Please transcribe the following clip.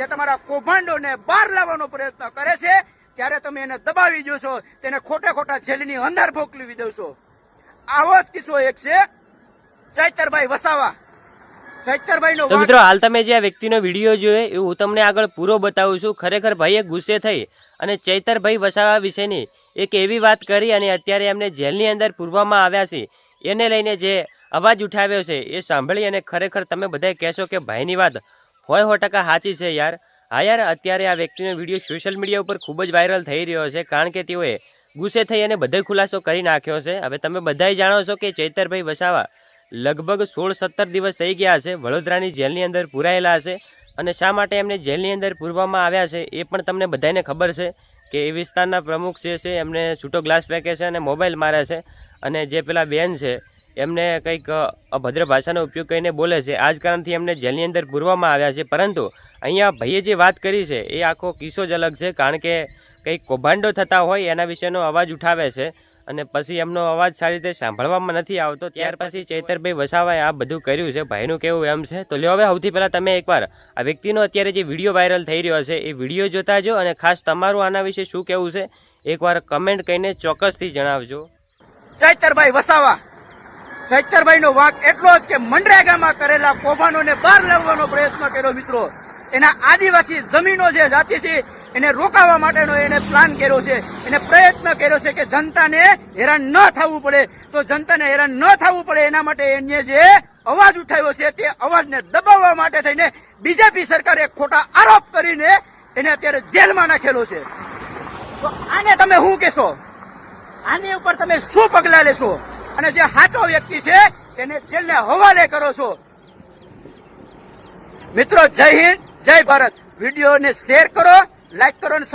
તે તમારા કૌભાંડોને બહાર લાવવાનો પ્રયત્ન કરે છે ત્યારે તમે એને દબાવી દો છો તેને ખોટા ખોટા જેલની અંદર મોકલી દો છો આવો જ કિસ્સો એક છે ચૈતરભાઈ વસાવા. તો મિત્રો હાલ તમે જે આ વ્યક્તિનો વીડિયો જોયો એ હું તમને આગળ પૂરો બતાવું છું. ખરેખર ભાઈએ ગુસ્સે થઈ અને ચૈતરભાઈ વસાવા વિશેની એક એવી વાત કરી અને અત્યારે એમને જેલની અંદર પૂરવામાં આવ્યા છે. એને લઈને જે અવાજ ઉઠાવ્યો છે એ સાંભળી અને ખરેખર તમે બધા કહેશો કે ભાઈની વાત હોય સો ટકા સાચી છે યાર. હા યાર, અત્યારે આ વ્યક્તિનો વીડિયો સોશિયલ મીડિયા ઉપર ખૂબ જ વાયરલ થઈ રહ્યો છે કારણ કે તેઓએ ગુસ્સે થઈ અને બધો ખુલાસો કરી નાખ્યો છે. હવે તમે બધાય જાણો છો કે ચૈતરભાઈ વસાવા લગભગ સોળ સત્તર દિવસ થઈ ગયા છે, વડોદરાની જેલની અંદર પૂરાયેલા હશે અને શા માટે એમને જેલની અંદર પૂરવામાં આવ્યા છે એ પણ તમને બધાને ખબર છે કે એ વિસ્તારના પ્રમુખ જે છે એમને છૂટો ગ્લાસ ફેંકે છે અને મોબાઈલ મારે છે અને જે પેલા બેન છે એમને કંઈક અભદ્ર ભાષાનો ઉપયોગ કરીને બોલે છે. આ જ કારણથી એમને જેલની અંદર પૂરવામાં આવ્યા છે. પરંતુ અહીંયા ભાઈએ જે વાત કરી છે, એ આખો કિસ્સો જ અલગ છે, કારણ કે કંઈક કૌભાંડો થતા હોય એના વિશેનો અવાજ ઉઠાવે છે અને પછી એમનો અવાજ સારી રીતે સાંભળવામાં નથી આવતો. ત્યાર પછી ચૈતરભાઈ વસાવાએ આ બધું કર્યું છે. ભાઈનું કેવું એમ છે? તો લ્યો હવે સૌથી પહેલાં તમે એકવાર આ વ્યક્તિનો અત્યારે જે વીડિયો વાયરલ થઈ રહ્યો છે, એ વીડિયો જોતા જો અને ખાસ તમારું આના વિશે શું કહેવું છે, એકવાર કમેન્ટ કરીને ચોક્કસથી જણાવજો. ચૈતરભાઈ વસાવા ચૈતરભાઈ નો વાંક એટલો જ કે મનરેગામાં કરેલા કૌભાંડોને બહાર લાવવાનો પ્રયત્ન કર્યો મિત્રો. એના આદિવાસી જમીનો જે જાતિ છે એને રોકાવા માટેનો એને પ્લાન કર્યો છે. એને પ્રયત્ન કર્યો છે કે જનતાને હેરાન ન થવું પડે. તો જનતાને હેરાન ન થવું પડે એના માટે એને જે અવાજ ઉઠાવ્યો છે તે અવાજને દબાવવા માટે થઈને બીજેપી સરકારે ખોટા આરોપ કરીને એને અત્યારે જેલમાં નાખેલો છે. તો આને તમે શું કહેશો? આની ઉપર તમે શું પગલા લેશો? અને જે સાચો વ્યક્તિ છે, તેને જેલને હવાલે કરો છો. મિત્રો, જય હિન્દ, જય ભારત. વિડીયોને શેર કરો, લાઈક કરો અને